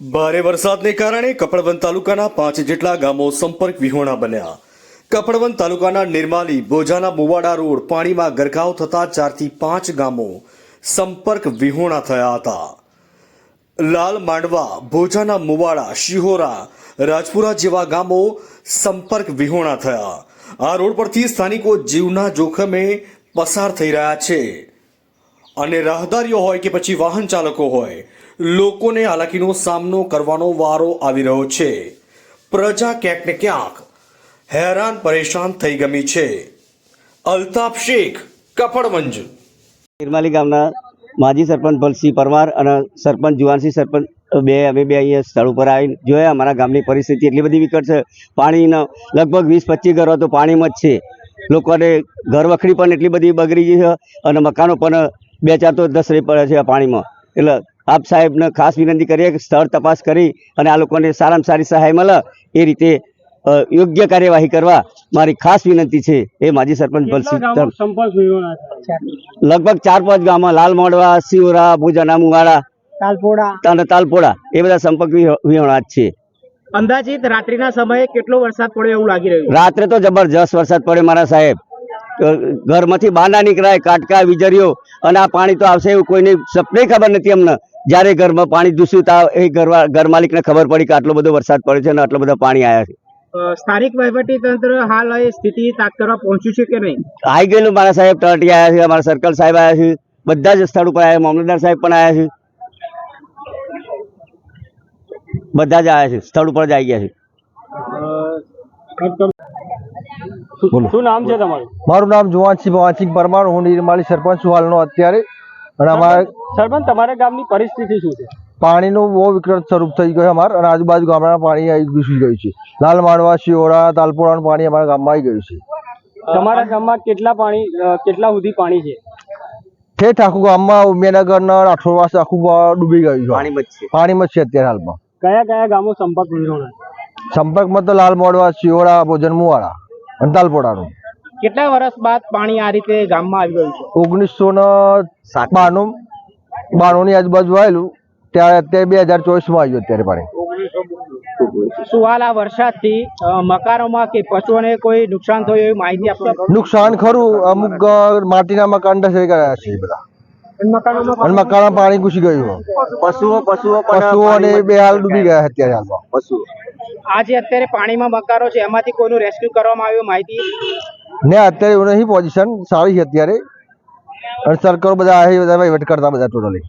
ભારે વરસાદને કારણે કપડવંત તાલુકાના પાંચ જેટલા ગામો સંપર્ક વિહોણા બન્યા. કપડવંત તાલુકાના નિર્માલી બોજાના મુવાડા રોડ પાણીમાં ગરકાવ થતા ચારથી પાંચ ગામો સંપર્ક વિહોણા થયા હતા. લાલ માંડવા, ભોજાના મુવાડા, શિહોરા, રાજપુરા જેવા ગામો સંપર્ક વિહોણા થયા. આ રોડ પરથી સ્થાનિકો જીવના જોખમે પસાર થઈ રહ્યા છે. અને રાહદારીઓ હોય કે પછી વાહન ચાલકો હોય, લોકોને હાલાકીનો સામનો કરવાનો વારો આવી રહ્યો છે. પ્રજા ક્યાંક ને ક્યાંક હેરાન પરેશાન થઈ ગમી છે. અલ્તાફ શેખ, કપડવંજ. નિર્માલી ગામના માજી સરપંચ ભલસિંહ પરમાર અને સરપંચ જુવાનસિંહ સરપંચ બે, અમે બે અહીંયા સ્થળ ઉપર આવીને જોયા. અમારા ગામની પરિસ્થિતિ એટલી બધી વિકટ છે. પાણીના લગભગ વીસ, પચીસ ઘરો તો પાણીમાં જ છે. લોકોને ઘર વખરી પણ એટલી બધી બગડી ગઈ છે અને મકાનો પણ બે ચાર તો દસરી પડે છે આ પાણીમાં. એટલે આપ સાહેબને ખાસ વિનંતી કરીએ કે સ્થળ તપાસ કરી અને આ લોકોને સારામાં સારી સહાય મળે એ રીતે યોગ્ય કાર્યવાહી કરવા મારી ખાસ વિનંતી છે એ માજી સરપંચ લગભગ ચાર પાંચ ગામમાં લાલ મોડવા સિવરા ભુજાના મુવાડા તાલપોડા. અને તાલપોડા એ બધા સંપર્ક વિહોણા છે. અંદાજિત રાત્રિના સમયે કેટલો વરસાદ પડ્યો એવું લાગી રહ્યું રાત્રે તો જબરજસ્ત વરસાદ પડે મારા સાહેબ. ઘરમાંથી બહાર ના નીકળાય કાટકા વીજળીઓ અને આ પાણી તો આવશે એવું કોઈને સપને ખબર નથી અમને. જ્યારે ઘરમાં પાણી દૂષિત આવે એ ઘર ઘર માલિકને ખબર પડી કે આટલો બધો વરસાદ પડે છે અને આટલો બધો પાણી આવ્યા છે. સ્થાનિક વહીવટી તંત્ર હાલ એ સ્થિતિ તાક કરવા પહોંચ્યું છે કે નહીં? આવી ગયેલું મારા સાહેબ તળટી આવ્યા છે અમારા સર્કલ સાહેબ આવ્યા છે બધા જ સ્થળ ઉપર આવ્યા મામલતદાર સાહેબ પણ આવ્યા છે. બધા જ આવ્યા છે સ્થળ ઉપર જ આવી ગયા છે. શું નામ છે તમારું? મારું નામ જુવાનસિંહ ભવાનસિંહ પરમાર હું નિર્માલી સરપંચ છું હાલનો અત્યારે. અને અમારે સરપંચ તમારા ગામની પરિસ્થિતિ શું છે? પાણીનું બહુ વિકટ સ્વરૂપ થઈ ગયું અમારે અને આજુબાજુ ગામડાના પાણી આવી ઘૂસી ગયું છે. લાલ માંડવા શિયોડા તાલપોડાનું પાણી અમારા ગામમાં આવી ગયું છે. તમારા ગામમાં કેટલા પાણી કેટલા સુધી પાણી છે? ઠેઠ આખું ગામમાં ઉમિયાનગર ના રાઠોડવાસ આખું ડૂબી ગયું છે. પાણીમાં પાણીમાં છે અત્યારે હાલમાં. કયા કયા ગામો સંપર્ક સંપર્કમાં તો લાલ મોડવા શિયોડા ભોજન મુવાડા અને તાલપોડાનું કેટલા વર્ષ બાદ પાણી આ રીતે ગામમાં આવી ગયું છે? ઓગણીસો ને બાણું બાણું ની આજુબાજુ આવેલું. ત્યારે અત્યારે બે હજાર ચોવીસમાં આવ્યું અત્યારે પાણી. વરસાદથી મકાનોમાં કે પશુઓને કોઈ નુકસાન થયું એવી માહિતી આપશો? નુકસાન ખરું. અમુક માટીના મકાન ઢસાઈ ગયા છે બધા. મકાનમાં પાણી ઘૂસી ગયું. પશુઓ પશુઓ પશુઓ અને બે હાલ ડૂબી ગયા અત્યારે હાલમાં. પશુઓ. આ જે અત્યારે પાણીમાં બકારો છે, એમાંથી કોઈનું રેસ્ક્યુ કરવામાં આવ્યું માહિતી? ને અત્યારે એવું નહીં, પોઝિશન સારી છે અત્યારે. અને સરકારો બધા આવી બધા વહીવટ કરતા બધા ટોટલી